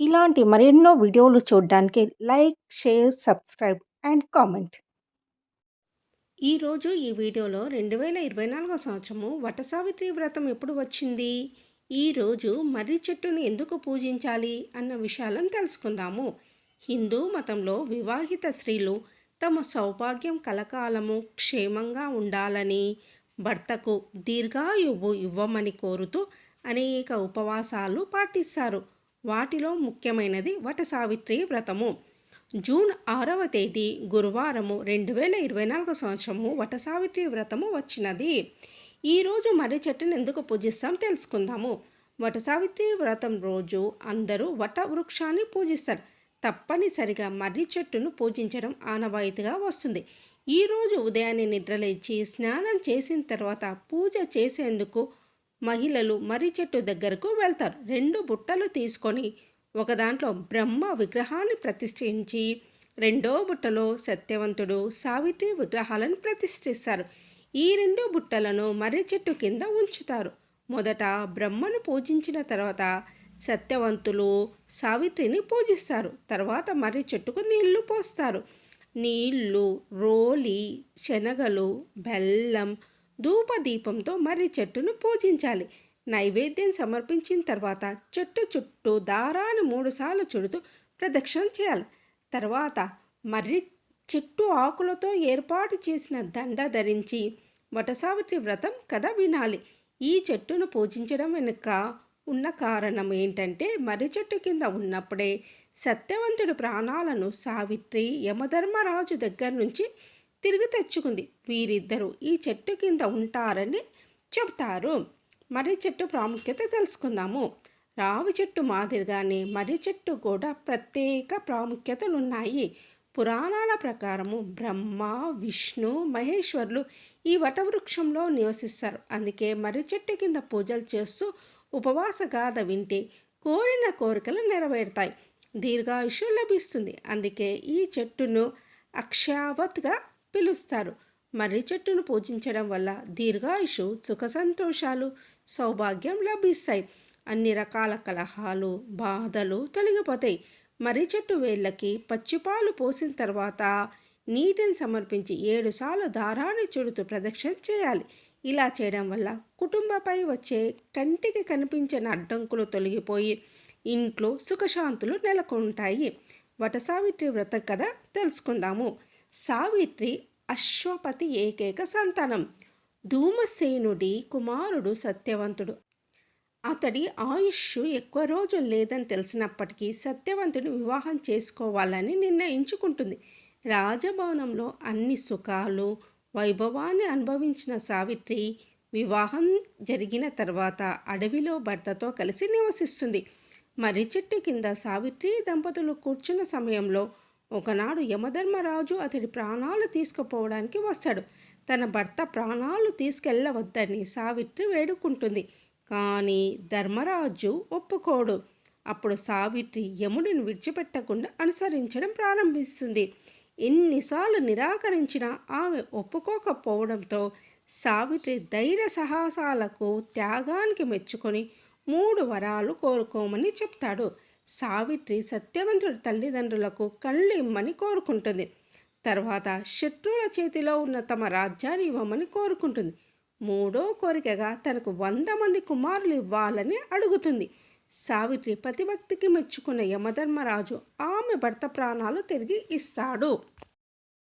ఇలాంటి మరెన్నో వీడియోలు చూడడానికి like share subscribe and comment. ఈరోజు ఈ వీడియోలో రెండు వేల ఇరవై నాలుగో సంవత్సరము వటసావిత్రి వ్రతం ఎప్పుడు వచ్చింది? ఈరోజు మర్రి చెట్టును ఎందుకు పూజించాలి అన్న విషయాలను తెలుసుకుందాము. హిందూ మతంలో వివాహిత స్త్రీలు తమ సౌభాగ్యం కలకాలము క్షేమంగా ఉండాలని భర్తకు దీర్ఘాయువు ఇవ్వమని కోరుతూ అనేక ఉపవాసాలు పాటిస్తారు. వాటిలో ముఖ్యమైనది వట సావిత్రి వ్రతము. జూన్ ఆరవ తేదీ గురువారము రెండు వేల ఇరవై నాలుగు సంవత్సరము వట సావిత్రి వ్రతము వచ్చినది. ఈరోజు మర్రి చెట్టును ఎందుకు పూజిస్తాం తెలుసుకుందాము. వట సావిత్రి వ్రతం రోజు అందరూ వట వృక్షాన్ని పూజిస్తారు. తప్పనిసరిగా మర్రి చెట్టును పూజించడం ఆనవాయితీగా వస్తుంది. ఈరోజు ఉదయాన్నే నిద్రలేచి స్నానం చేసిన తర్వాత పూజ చేసేందుకు మహిళలు మర్రి చెట్టు దగ్గరకు వెళ్తారు. రెండు బుట్టలు తీసుకొని ఒక దాంట్లో బ్రహ్మ విగ్రహాన్ని ప్రతిష్ఠించి రెండో బుట్టలో సత్యవంతుడు సావిత్రి విగ్రహాలను ప్రతిష్ఠిస్తారు. ఈ రెండు బుట్టలను మర్రి చెట్టు కింద ఉంచుతారు. మొదట బ్రహ్మను పూజించిన తర్వాత సత్యవంతులు సావిత్రిని పూజిస్తారు. తర్వాత మర్రి చెట్టుకు నీళ్ళు పోస్తారు. నీళ్ళు రోలి శనగలు బెల్లం ధూపదీపంతో మర్రి చెట్టును పూజించాలి. నైవేద్యం సమర్పించిన తర్వాత చెట్టు చుట్టూ దారాన్ని మూడుసార్లు చుడుతూ ప్రదక్షిణ చేయాలి. తర్వాత మర్రి చెట్టు ఆకులతో ఏర్పాటు చేసిన దండ ధరించి వటసావిత్రి వ్రతం కథ వినాలి. ఈ చెట్టును పూజించడం వెనుక ఉన్న కారణం ఏంటంటే మర్రి చెట్టు కింద ఉన్నప్పుడే సత్యవంతుడి ప్రాణాలను సావిత్రి యమధర్మరాజు దగ్గర నుంచి తిరిగి తెచ్చుకుంది. వీరిద్దరూ ఈ చెట్టు కింద ఉంటారని చెబుతారు. మర్రి చెట్టు ప్రాముఖ్యత తెలుసుకుందాము. రావి చెట్టు మాదిరిగానే మర్రి చెట్టు కూడా ప్రత్యేక ప్రాముఖ్యతలు ఉన్నాయి పురాణాల ప్రకారము బ్రహ్మ విష్ణు మహేశ్వరులు ఈ వటవృక్షంలో నివసిస్తారు. అందుకే మర్రి చెట్టు కింద పూజలు చేస్తూ ఉపవాస గాథ వింటే కోరిన కోరికలు నెరవేరుతాయి. దీర్ఘాయుషు లభిస్తుంది. అందుకే ఈ చెట్టును అక్షావత్గా పిలుస్తారు. మర్రి చెట్టును పూజించడం వల్ల దీర్ఘాయుషు సుఖ సంతోషాలు సౌభాగ్యం లభిస్తాయి. అన్ని రకాల కలహాలు బాధలు తొలగిపోతాయి. మర్రి చెట్టు వేళ్ళకి పచ్చిపాలు పోసిన తర్వాత నీటిని సమర్పించి ఏడుసార్లు దారాన్ని చుడుతూ ప్రదక్షిణ చేయాలి. ఇలా చేయడం వల్ల కుటుంబపై వచ్చే కంటికి కనిపించిన అడ్డంకులు తొలగిపోయి ఇంట్లో సుఖశాంతులు నెలకొంటాయి. వటసావిత్రి వ్రతం కథ తెలుసుకుందాము. సావిత్రి అశ్వపతి ఏకైక సంతానం. ధూమసేనుడి కుమారుడు సత్యవంతుడు. అతడి ఆయుష్ ఎక్కువ రోజులు లేదని తెలిసినప్పటికీ సత్యవంతుని వివాహం చేసుకోవాలని నిర్ణయించుకుంటుంది. రాజభవనంలో అన్ని సుఖాలు వైభవాన్ని అనుభవించిన సావిత్రి వివాహం జరిగిన తర్వాత అడవిలో భర్తతో కలిసి నివసిస్తుంది. మర్రి చెట్టు కింద సావిత్రి దంపతులు కూర్చున్న సమయంలో ఒకనాడు యమధర్మరాజు అతడి ప్రాణాలు తీసుకుపోవడానికి వస్తాడు. తన భర్త ప్రాణాలు తీసుకెళ్ళవద్దని సావిత్రి వేడుకుంటుంది. కానీ ధర్మరాజు ఒప్పుకోడు. అప్పుడు సావిత్రి యముడిని విడిచిపెట్టకుండా అనుసరించడం ప్రారంభిస్తుంది. ఎన్నిసార్లు నిరాకరించినా ఆమె ఒప్పుకోకపోవడంతో సావిత్రి ధైర్య సాహసాలకు త్యాగానికి మెచ్చుకొని మూడు వరాలు కోరుకోమని చెప్తాడు. సావిత్రి సత్యవంతుడి తల్లిదండ్రులకు కళ్ళు ఇమ్మని కోరుకుంటుంది. తర్వాత శత్రువుల చేతిలో ఉన్న తమ రాజ్యాన్ని ఇవ్వమని కోరుకుంటుంది. మూడో కోరికగా తనకు వంద మంది కుమారులు ఇవ్వాలని అడుగుతుంది. సావిత్రి ప్రతిభక్తికి మెచ్చుకున్న యమధర్మరాజు ఆమె భర్త ప్రాణాలు తిరిగి ఇస్తాడు.